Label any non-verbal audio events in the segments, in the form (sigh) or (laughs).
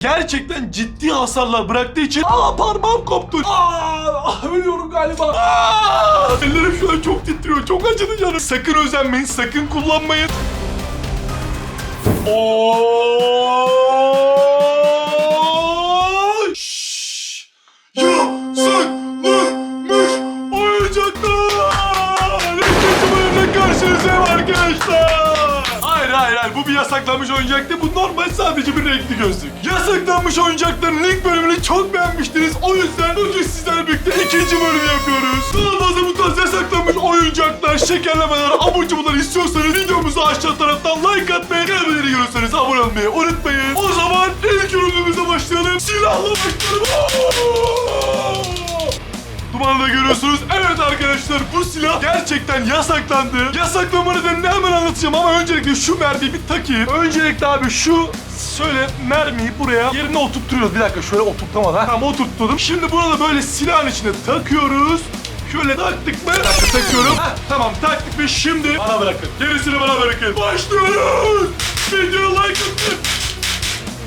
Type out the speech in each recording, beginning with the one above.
gerçekten ciddi hasarlar bıraktığı için aa parmağım koptu. Aa ölüyorum galiba. Aa, ellerim şu an çok titriyor. Çok acıdı canım. Sakın özenmeyin. Sakın kullanmayın. Oo! Şşş! Yasaklanmış oyuncaklar! Bölümde karşınızdayım arkadaşlar. Hayır bu bir yasaklanmış oyuncak değil. Bu normal sadece bir renkli gözlük. Yasaklanmış oyuncakların ilk bölümünü çok beğenmiştiniz. O yüzden bugün sizlerle birlikte ikinci bölümü yapıyoruz. Daha fazla bu tarz yasaklanmış oyuncaklar, şekerlemeler, abur cuburlar istiyorsanız videomuzu aşağı taraftan like atmayı, kanalımızı görüyorsanız abone olmayı unutmayın. O zaman ilk ürünümüze başlayalım. Silahla başlayalım. Dumanı da görüyorsunuz. Evet arkadaşlar bu silah gerçekten yasaklandı. Yasaklama nedenini hemen anlatacağım ama öncelikle şu mermiyi bir takayım. Öncelikle abi şu şöyle mermiyi buraya yerine oturtturuyoruz. Bir dakika şöyle oturtamadan. Tamam oturtturdum. Şimdi bunu da böyle silahın içine takıyoruz. Şöyle taktık mı? Dakika takıyorum. Heh, tamam taktık ve şimdi bana bırakın. Gerisini bana bırakın. Başlıyoruz. Videoya like atın.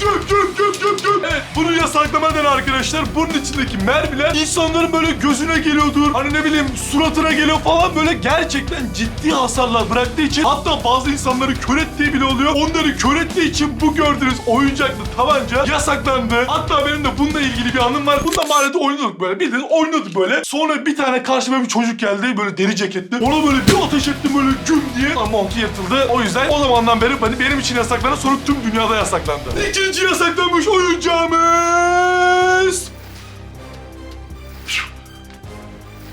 Gök gök gök gök gök. Evet bunu yasaklamadan arkadaşlar bunun içindeki mermiler insanların böyle gözüne geliyordur. Hani ne bileyim suratına geliyor falan böyle gerçekten ciddi hasarlar bıraktığı için hatta bazı insanları kör ettiği bile oluyor. Onları kör ettiği için bu gördüğünüz oyuncaklı tabanca yasaklandı. Hatta benim de bununla ilgili bir anım var. Bunda mahallede oynuyorduk böyle bildiğin oynuyorduk böyle. Sonra bir tane karşıma bir çocuk geldi böyle deri ceketli. Ona böyle bir ateş ettim böyle güm diye. Ama montu yırtıldı. O yüzden o zamandan beri hani benim için yasaklandı sonra tüm dünyada yasaklandı. İkinci yasaklanmış oyuncağımız.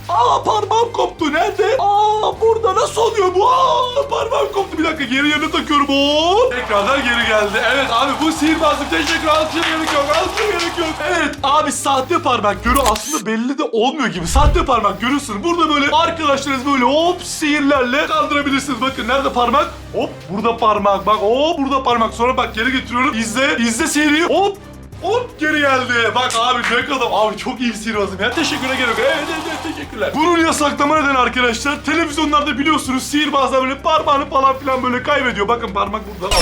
Aa parmağım koptu. Nerede? Aa burada nasıl oluyor bu? Aa parmağım koptu. Bir dakika geri yerine takıyorum. Hop. Tekrardan geri geldi. Evet abi bu sihirbazlık. Teşekkür alkışa gerek yok. Alkışa gerek yok. Evet abi sahte parmak görü aslında belli de olmuyor gibi. Sahte parmak görürsün. Burada böyle arkadaşlarınız böyle hop sihirlerle kaldırabilirsiniz. Bakın nerede parmak? Hop burada parmak. Bak hop burada parmak. Sonra bak geri getiriyorum. İzle. izle sihiri. Hop. Hop geri geldi. Bak abi ne kadar abi çok iyi sihirbazım ya. Teşekkürler gerek yok. Evet, evet, evet teşekkürler. Bunun yasaklama neden arkadaşlar? Televizyonlarda biliyorsunuz sihirbazlar böyle parmağını falan filan böyle kaybediyor. Bakın parmak burada.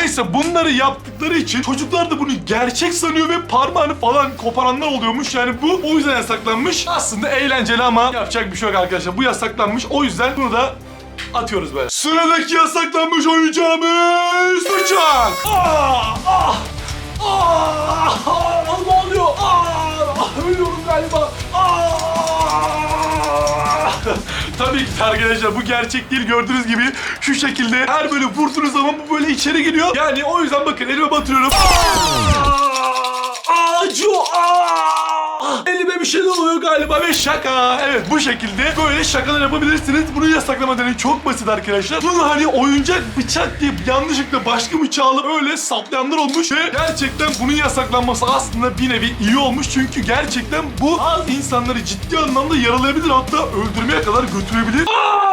Neyse bunları yaptıkları için çocuklar da bunu gerçek sanıyor ve parmağını falan koparanlar oluyormuş. Yani bu o yüzden yasaklanmış. Aslında eğlenceli ama yapacak bir şey yok arkadaşlar. Bu yasaklanmış. O yüzden bunu da atıyoruz böyle. Sıradaki yasaklanmış oyuncağımız bıçak. Ah, ah. Aa, aa, ne oluyor? Aa, ölüyorum galiba. Aa! Tabii ki arkadaşlar bu gerçek değil gördüğünüz gibi şu şekilde her böyle vurduğunuz zaman bu böyle içeri giriyor. Yani o yüzden bakın elime batırıyorum. Aa, acıyor. Aa! Elime bir şeyler oluyor galiba ve şaka. Evet bu şekilde böyle şakalar yapabilirsiniz. Bunu yasaklama nedeni çok basit arkadaşlar. Bunu hani oyuncak bıçak diye yanlışlıkla başka bıçağı alıp öyle saplayanlar olmuş ve gerçekten bunun yasaklanması aslında bir nevi iyi olmuş. Çünkü gerçekten bu bazı insanları ciddi anlamda yaralayabilir hatta öldürmeye kadar götürebilir. Aa!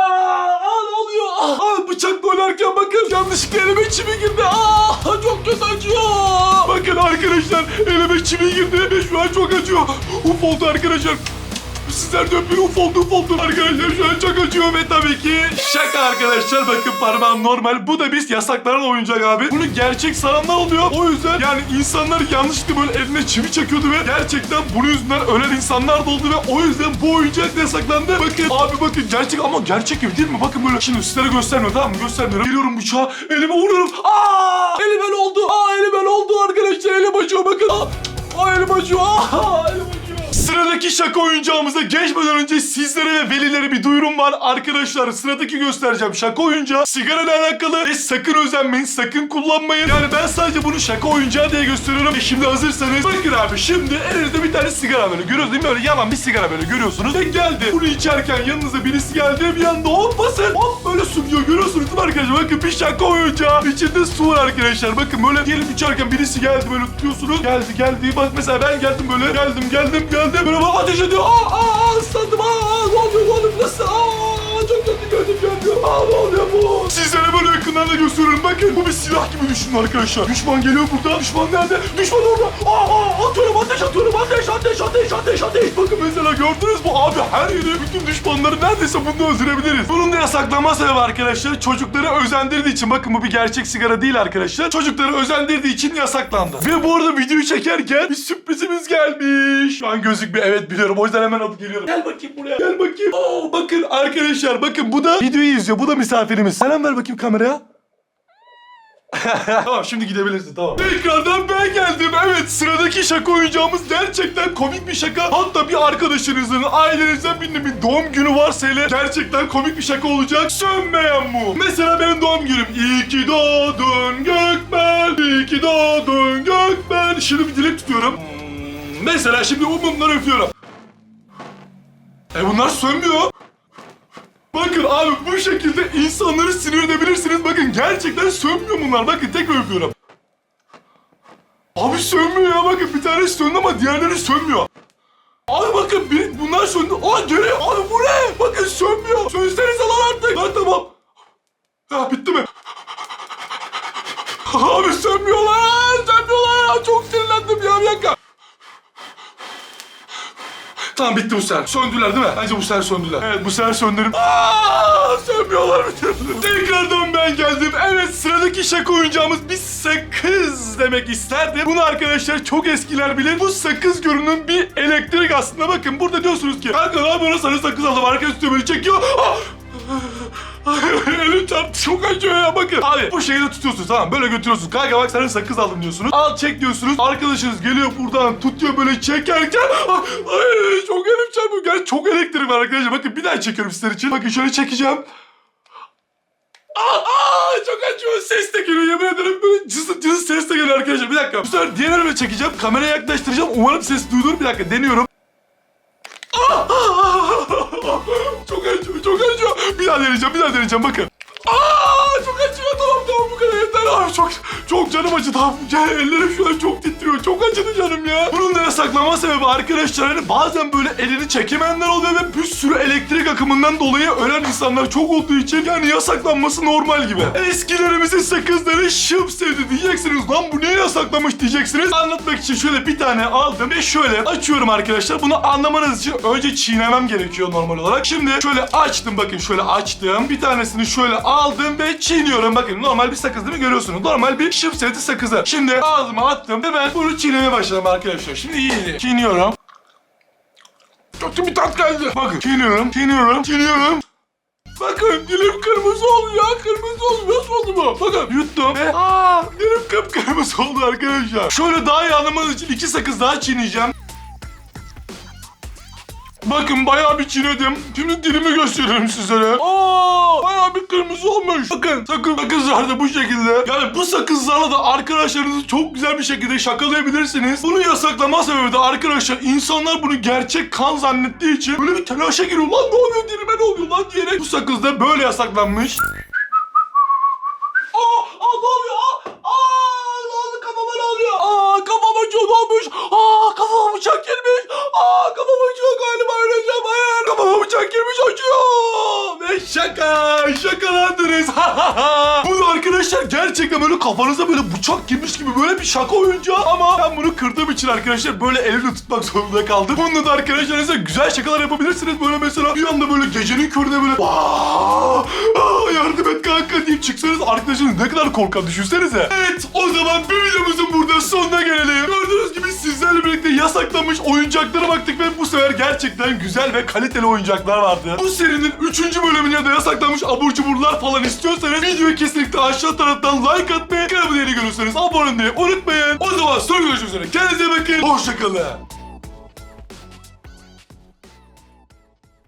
Aa, bıçakla oynarken bakın yanlışlıkla elime çivi girdi. Aa, çok kötü acıyor. Arkadaşlar. Elime çivi girdi. Şu an çok acıyor. Uf oldu arkadaşlar. Sizler de öpün. Uf oldu uf oldu arkadaşlar şu an çok acıyor ve tabii ki şaka arkadaşlar. Bakın parmağım normal. Bu da biz yasaklanan oyuncak abi. Bunu gerçek sananlar oluyor. O yüzden yani insanlar yanlışlıkla böyle eline çivi çakıyordu ve gerçekten bunun yüzünden ölen insanlar da oldu ve o yüzden bu oyuncak yasaklandı. Bakın abi bakın gerçek ama gerçek gibi değil mi? Bakın böyle şimdi sizlere göstermiyorum tamam mı? Göstermiyorum. Geliyorum bıçağa elime vuruyorum. Aa! Elime ne oldu. Aa elime ne aa, şaka oyuncağımıza geçmeden önce sizlere ve velilere bir duyurum var. Arkadaşlar sıradaki göstereceğim şaka oyuncağı sigara ile alakalı ve sakın özenmeyin, sakın kullanmayın. Yani ben sadece bunu şaka oyuncağı diye gösteriyorum. E şimdi hazırsanız bakın abi şimdi elinizde bir tane sigara böyle görüyorsunuz değil mi? Öyle yanan bir sigara böyle görüyorsunuz. Ve geldi. Bunu içerken yanınıza birisi geldi bir anda hop basın. Hop böyle gidiyor görüyorsunuz değil mi arkadaşlar? Bakın bir şaka oyuncağı. İçinde su var arkadaşlar. Bakın böyle diyelim içerken birisi geldi böyle tutuyorsunuz. Geldi geldi. Bak mesela ben geldim böyle. Geldim geldim geldim. Böyle bana ateş ediyor. Aa aa ıslandım. Aa ne oluyor oluyor nasıl? Aa çok kötü ne oluyor bu? Sizlere böyle yakından da gösteriyorum. Bakın bu bir silah gibi düşünün arkadaşlar. Düşman geliyor burada. Düşman nerede? Düşman orada. Aa, atıyorum ateş atıyorum. Ateş ateş ateş ateş ateş. Bakın mesela gördünüz mü abi her yeri bütün düşmanları neredeyse bunu öldürebiliriz. Bunun da yasaklanma sebebi arkadaşlar çocukları özendirdiği için. Bakın bu bir gerçek sigara değil arkadaşlar. Çocukları özendirdiği için yasaklandı. Ve bu arada videoyu çekerken bir sürprizimiz gelmiş. Şu an gözükmüyor evet biliyorum. O yüzden hemen alıp geliyorum. Gel bakayım buraya. Gel bakayım. Oo, bakın arkadaşlar bakın bu da videoyu izliyor. Bu da misafirimiz. Selam ver bakayım kameraya. (laughs) tamam şimdi gidebilirsin tamam. Tekrardan ben geldim. Evet sıradaki şaka oyuncağımız gerçekten komik bir şaka. Hatta bir arkadaşınızın, ailenizden birinin bir doğum günü varsa hele gerçekten komik bir şaka olacak. Sönmeyen mu? Mesela benim doğum günüm. İyi ki doğdun Gökmen. İyi ki doğdun Gökmen. Şimdi bir dilek tutuyorum. Hmm, Mesela şimdi o mumları üflüyorum. E bunlar sönmüyor. Bakın abi bu şekilde insanları sinir edebilirsiniz. Bakın gerçekten sönmüyor bunlar. Bakın tekrar öpüyorum. Abi sönmüyor ya bakın bir tanesi söndü ama diğerleri sönmüyor. Abi bakın bir, bunlar söndü. Aa geri abi bu ne? Bakın sönmüyor. Sönsenize lan artık. Lan tamam. Ha bitti mi? Abi sönmüyorlar. Sönmüyorlar ya. Çok sinirlendim ya bir dakika. Tamam bitti bu sefer. Söndüler değil mi? Bence bu sefer söndüler. Evet bu sefer söndürüm. Aa, sönmüyorlar bir türlü. Tekrardan ben geldim. Evet sıradaki şaka oyuncağımız bir sakız demek isterdim. Bunu arkadaşlar çok eskiler bilir. Bu sakız görünüm bir elektrik aslında. Bakın burada diyorsunuz ki kanka ne yapıyorsun sana sakız aldım. Arkadaş tutuyor beni çekiyor. Ah! Elim çarptı çok acıyor ya bakın. Abi bu şekilde tutuyorsunuz tamam böyle götürüyorsunuz. Kanka bak sana sakız aldım diyorsunuz. Al çek diyorsunuz. Arkadaşınız geliyor buradan tutuyor böyle çekerken. (laughs) Ay çok elim çarpıyor. Gerçi çok elektrik var arkadaşlar. Bakın bir daha çekiyorum sizler için. Bakın şöyle çekeceğim. Aa, çok acıyor. Ses de geliyor. Yemin ederim böyle cızı cızı ses de geliyor arkadaşlar. Bir dakika. Bu sefer diğer elime çekeceğim. Kameraya yaklaştıracağım. Umarım ses duyulur. Bir dakika deniyorum. Aa, çok acıyor, çok acıyor. Bir daha deneyeceğim, bir daha deneyeceğim. Bakın. Aa, Abi çok çok canım acıdı. Tamam, gel ellerim şu an çok titriyor. Çok acıdı canım ya. Bunun da yasaklama sebebi arkadaşlar hani bazen böyle elini çekemeyenler oluyor ve bir sürü elektrik akımından dolayı ölen insanlar çok olduğu için yani yasaklanması normal gibi. Eskilerimizin sakızları şıp sevdi diyeceksiniz. Lan bu niye yasaklamış diyeceksiniz. Anlatmak için şöyle bir tane aldım ve şöyle açıyorum arkadaşlar. Bunu anlamanız için önce çiğnemem gerekiyor normal olarak. Şimdi şöyle açtım bakın şöyle açtım. Bir tanesini şöyle aldım ve çiğniyorum. Bakın normal bir sakız değil mi görüyorsunuz. Normal bir şıp sevdi sakızı. Şimdi ağzıma attım ve ben bunu çiğnemeye başladım arkadaşlar. Şimdi iyi. Çiğniyorum. Kötü bir tat geldi. Bakın çiğniyorum, çiğniyorum, çiğniyorum. Bakın dilim kırmızı oluyor. Kırmızı oluyor. Nasıl oldu bu? Bakın yuttum ve aa, dilim kıpkırmızı oldu arkadaşlar. Şöyle daha iyi anlamanız için iki sakız daha çiğneyeceğim. Bakın bayağı bir çiğnedim. Şimdi dilimi gösteriyorum sizlere. Aa, bayağı bir kırmızı olmuş. Bakın sakın sakızlar da bu şekilde. Yani bu sakızlarla da arkadaşlarınızı çok güzel bir şekilde şakalayabilirsiniz. Bunu yasaklama sebebi de arkadaşlar insanlar bunu gerçek kan zannettiği için böyle bir telaşa giriyor. Lan ne oluyor dilime ne oluyor lan diyerek bu sakız da böyle yasaklanmış. Aa, aa ne oluyor? Aa, aa ne oldu kafama ne oluyor? Aa kafam acıyor ne olmuş? Aa kafama bıçak girmiş. Aa kafam acıyor galiba öleceğim. Hayır kafama bıçak girmiş acıyor. Ve şaka şakalandınız. (laughs) Bunu arkadaşlar gerçekten böyle kafanıza böyle bıçak girmiş gibi böyle bir şaka oyuncağı ama ben bunu kırdığım için arkadaşlar böyle elimle tutmak zorunda kaldım. Bununla da arkadaşlar size güzel şakalar yapabilirsiniz. Böyle mesela bir anda böyle gecenin köründe böyle Aa, yardım et kanka deyip çıksanız arkadaşınız ne kadar korkan düşünsenize. Evet o zaman bir videomuzun burada sonuna gelelim. Gördüğünüz gibi sizlerle birlikte yasaklanmış oyuncaklara baktık ve bu sefer gerçekten güzel ve kaliteli oyuncaklar vardı. Bu serinin 3. bölümüne de yasaklanmış abur cuburlar falan istiyorsanız videoyu kesinlikle aşağı taraftan like atmayı, kanalıma yeni görürseniz abone olmayı unutmayın. O zaman sonra görüşmek üzere. Kendinize bakın. Hoşçakalın.